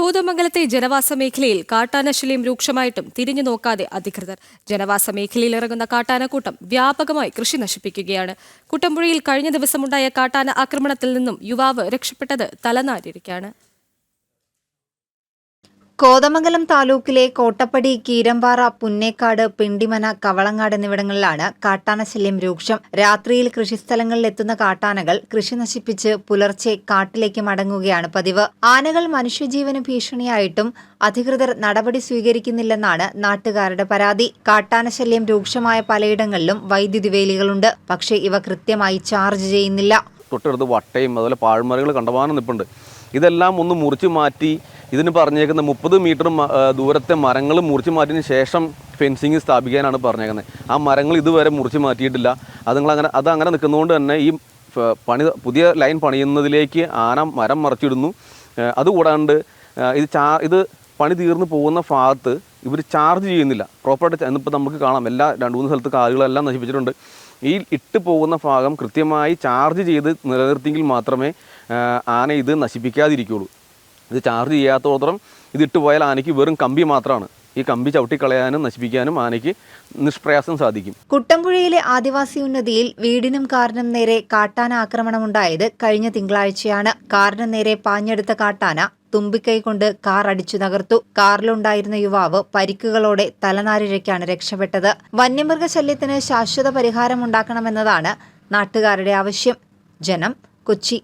കോതമംഗലത്തെ ജനവാസ മേഖലയിൽ കാട്ടാനശല്യം രൂക്ഷമായിട്ടും തിരിഞ്ഞു നോക്കാതെ അധികൃതർ. ജനവാസ മേഖലയിൽ ഇറങ്ങുന്ന കാട്ടാനക്കൂട്ടം വ്യാപകമായി കൃഷി നശിപ്പിക്കുകയാണ്. കുട്ടമ്പുഴയിൽ കഴിഞ്ഞ ദിവസമുണ്ടായ കാട്ടാന ആക്രമണത്തിൽ നിന്നും യുവാവ് രക്ഷപ്പെട്ടത് തലനാരിഴയ്ക്കാണ്. കോതമംഗലം താലൂക്കിലെ കോട്ടപ്പടി കീരമ്പാറ പുന്നേക്കാട് പിണ്ടിമന കവളങ്ങാട് എന്നിവിടങ്ങളിലാണ് കാട്ടാനശല്യം രൂക്ഷം. രാത്രിയിൽ കൃഷിസ്ഥലങ്ങളിൽ എത്തുന്ന കാട്ടാനകൾ കൃഷി നശിപ്പിച്ച് പുലർച്ചെ കാട്ടിലേക്ക് മടങ്ങുകയാണ് പതിവ്. ആനകൾ മനുഷ്യജീവന് ഭീഷണിയായിട്ടും അധികൃതർ നടപടി സ്വീകരിക്കുന്നില്ലെന്നാണ് നാട്ടുകാരുടെ പരാതി. കാട്ടാനശല്യം രൂക്ഷമായ പലയിടങ്ങളിലും വൈദ്യുതി വേലികളുണ്ട്. പക്ഷേ ഇവ കൃത്യമായി ചാർജ് ചെയ്യുന്നില്ല. തൊട്ടടുത്ത് വട്ടയും അതുപോലെ പാഴ്മരങ്ങൾ കണ്ടമാനം നിൽപ്പുണ്ട് ഇതെല്ലാം ഒന്ന് മുറിച്ച് മാറ്റി ഇതിന് പറഞ്ഞേക്കുന്ന മുപ്പത് മീറ്റർ ദൂരത്തെ മരങ്ങൾ മുറിച്ച് മാറ്റിയതിന് ശേഷം ഫെൻസിങ് സ്ഥാപിക്കാനാണ് പറഞ്ഞേക്കുന്നത്. ആ മരങ്ങൾ ഇതുവരെ മുറിച്ച് മാറ്റിയിട്ടില്ല. അത് നിങ്ങൾ അങ്ങനെ അത് അങ്ങനെ നിൽക്കുന്നതുകൊണ്ട് തന്നെ ഈ പണി പുതിയ ലൈൻ പണിയുന്നതിലേക്ക് ആന മരം മറച്ചിടുന്നു. അതുകൂടാണ്ട് ഇത് ചാ ഇത് പണി തീർന്നു പോകുന്ന ഭാഗത്ത് ഇവർ ചാർജ് ചെയ്യുന്നില്ല. പ്രോപ്പറായിട്ട് ഇന്നിപ്പോൾ നമുക്ക് കാണാം. എല്ലാ രണ്ട് മൂന്ന് സ്ഥലത്ത് കാലുകളെല്ലാം നശിപ്പിച്ചിട്ടുണ്ട്. ഈ ഇട്ട് പോകുന്ന ഭാഗം കൃത്യമായി ചാർജ് ചെയ്ത് നിലനിർത്തിയെങ്കിൽ മാത്രമേ ആന ഇത് നശിപ്പിക്കാതിരിക്കുകയുള്ളൂ. ഇത് ചാർജ് ചെയ്യാത്തോത്രം ഇത് ഇട്ട് പോയാൽ ആനയ്ക്ക് വെറും കമ്പി മാത്രമാണ്. ഈ കമ്പി ചവിട്ടിക്കളയാനും നശിപ്പിക്കാനും ആനയ്ക്ക് നിഷ്പ്രയാസം സാധിക്കും. കുട്ടമ്പുഴയിലെ ആദിവാസി ഉന്നതിയിൽ വീടിനും കാറിനും നേരെ കാട്ടാന ആക്രമണമുണ്ടായത് കഴിഞ്ഞ തിങ്കളാഴ്ചയാണ്. കാറിന് നേരെ പാഞ്ഞെടുത്ത കാട്ടാന തുമ്പിക്കൈ കൊണ്ട് കാർ അടിച്ചു തകർത്തു. കാറിലുണ്ടായിരുന്ന യുവാവ് പരിക്കുകളോടെ തലനാരിഴയ്ക്കാണ് രക്ഷപ്പെട്ടത്. വന്യമൃഗശല്യത്തിന് ശാശ്വത പരിഹാരമുണ്ടാക്കണമെന്നതാണ് നാട്ടുകാരുടെ ആവശ്യം. ജനം കൊച്ചി.